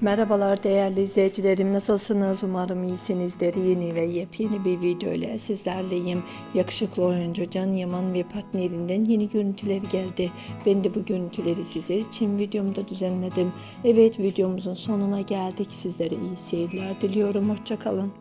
Merhabalar değerli izleyicilerim. Nasılsınız? Umarım iyisinizdir. Yeni ve yepyeni bir video ile sizlerleyim. Yakışıklı oyuncu Can Yaman ve partnerinden yeni görüntüler geldi. Ben de bu görüntüleri sizler için videomda düzenledim. Evet videomuzun sonuna geldik. Sizlere iyi seyirler diliyorum. Hoşçakalın